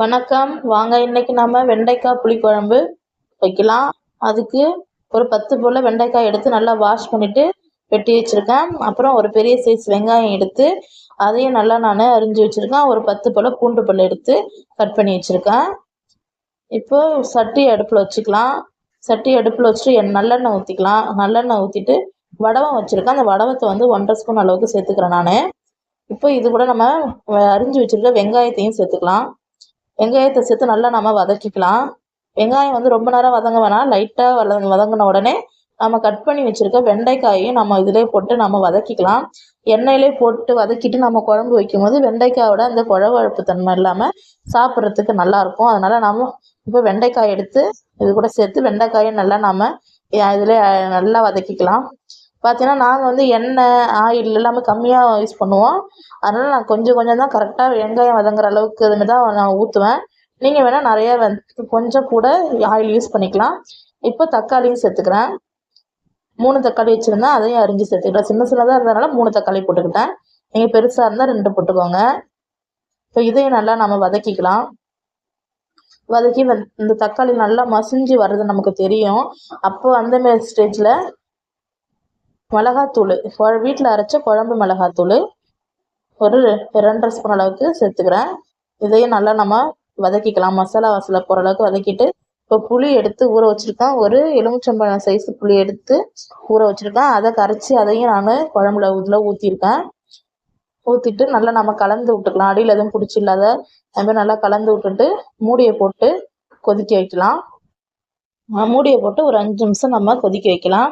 வணக்கம். வாங்க இன்னைக்கு நம்ம வெண்டைக்காய் புளிக்குழம்பு வைக்கலாம். அதுக்கு ஒரு பத்து போல் வெண்டைக்காய் எடுத்து நல்லா வாஷ் பண்ணிவிட்டு வெட்டி வச்சுருக்கேன். அப்புறம் ஒரு பெரிய சைஸ் வெங்காயம் எடுத்து அதையும் நல்லா நான் அரிஞ்சு வச்சுருக்கேன். ஒரு பத்து போல் பூண்டு பல் எடுத்து கட் பண்ணி வச்சுருக்கேன். இப்போ சட்டி அடுப்பில் வச்சுக்கலாம். சட்டி அடுப்பில் வச்சுட்டு என் நல்லெண்ணெய் ஊற்றிக்கலாம் நல்லெண்ணெய் ஊற்றிட்டு வடவம் வச்சுருக்கேன். அந்த வடவத்தை வந்து ஒன்றரை ஸ்பூன் அளவுக்கு சேர்த்துக்கிறேன் நான். இப்போ இது கூட நம்ம அரிஞ்சு வச்சுருக்க வெங்காயத்தையும் சேர்த்துக்கலாம். வெங்காயத்தை சேர்த்து நல்லா நம்ம வதக்கிக்கலாம். வெங்காயம் வந்து ரொம்ப நேரம் வதங்க வேணாம். லைட்டாக வதங்க வதங்கின உடனே நம்ம கட் பண்ணி வச்சுருக்க வெண்டைக்காயையும் நம்ம இதிலே போட்டு நம்ம வதக்கிக்கலாம். எண்ணெயிலே போட்டு வதக்கிட்டு நம்ம குழம்பு வைக்கும் போது வெண்டைக்காயோட அந்த குழவழப்பு தன்மை இல்லாமல் சாப்பிட்றதுக்கு நல்லாயிருக்கும் அதனால் நம்ம இப்போ வெண்டைக்காய் எடுத்து இது கூட சேர்த்து வெண்டைக்காயை நல்லா நம்ம இதில் நல்லா வதக்கிக்கலாம். பார்த்தீங்கன்னா நாங்கள் வந்து எண்ணெய் ஆயில் எல்லாமே கம்மியாக யூஸ் பண்ணுவோம். அதனால் நான் கொஞ்சம் கொஞ்சம் தான் கரெக்டாக வெங்காயம் வதங்குற அளவுக்கு இதுமாரி தான் நான் ஊற்றுவேன் நீங்கள் வேணால் நிறையா வந்து கொஞ்சம் கூட ஆயில் யூஸ் பண்ணிக்கலாம். இப்போ தக்காளியும் சேர்த்துக்கிறேன். மூணு தக்காளி வச்சுருந்தேன் அதையும் அரிஞ்சு சேர்த்துக்கிட்டேன். சின்ன சின்னதாக இருந்ததுனால மூணு தக்காளி போட்டுக்கிட்டேன். நீங்கள் பெருசாக இருந்தால் ரெண்டு போட்டுக்கோங்க. இப்போ இதையும் நல்லா நம்ம வதக்கிக்கலாம். வதக்கி இந்த தக்காளி நல்லா மசிஞ்சு வர்றது நமக்கு தெரியும். அப்போ அந்த மாரி ஸ்டேஜில் மிளகாத்தூள். வீட்டில் அரைச்ச குழம்பு மிளகாத்தூள். ஒரு ரெண்டரை ஸ்பூன் அளவுக்கு சேர்த்துக்கிறேன். இதையும் நல்லா நம்ம வதக்கிக்கலாம். மசாலா வாசலை போகிற அளவுக்கு வதக்கிட்டு இப்போ புளி எடுத்து ஊற வச்சுருக்கேன். ஒரு எலுமிச்சம்பழம் சைஸ் புளி எடுத்து ஊற வச்சுருக்கேன். அதை கரைச்சி அதையும் நான் குழம்புல இதில் ஊற்றிருக்கேன் ஊற்றிட்டு நல்லா நம்ம கலந்து விட்டுக்கலாம். அடியில் எதுவும் பிடிச்சி இல்லாத அதுமாதிரி நல்லா கலந்து விட்டுட்டு மூடியை போட்டு கொதிக்க வைக்கலாம். மூடியை போட்டு ஒரு அஞ்சு நிமிஷம் நம்ம கொதிக்க வைக்கலாம்.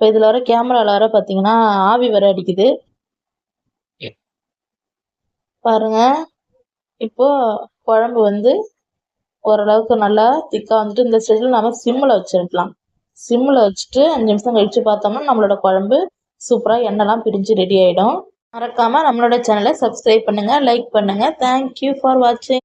இப்போ இதில் வர கேமராவில் வர பார்த்தீங்கன்னா ஆவி வர அடிக்குது. பாருங்க. இப்போ குழம்பு வந்து ஓரளவுக்கு நல்லா திக்காக வந்துட்டு இந்த ஸ்டேஜில் நம்ம சிம்மில் வச்சிருக்கலாம். சிம்மில் வச்சுட்டு அஞ்சு நிமிஷம் கழித்து பார்த்தோம்னா நம்மளோட குழம்பு சூப்பராக எண்ணெய்லாம் பிரிஞ்சு ரெடி ஆகிடும் மறக்காமல் நம்மளோட சேனலை சப்ஸ்கிரைப் பண்ணுங்கள் லைக் பண்ணுங்கள் தேங்க்யூ ஃபார் வாட்சிங்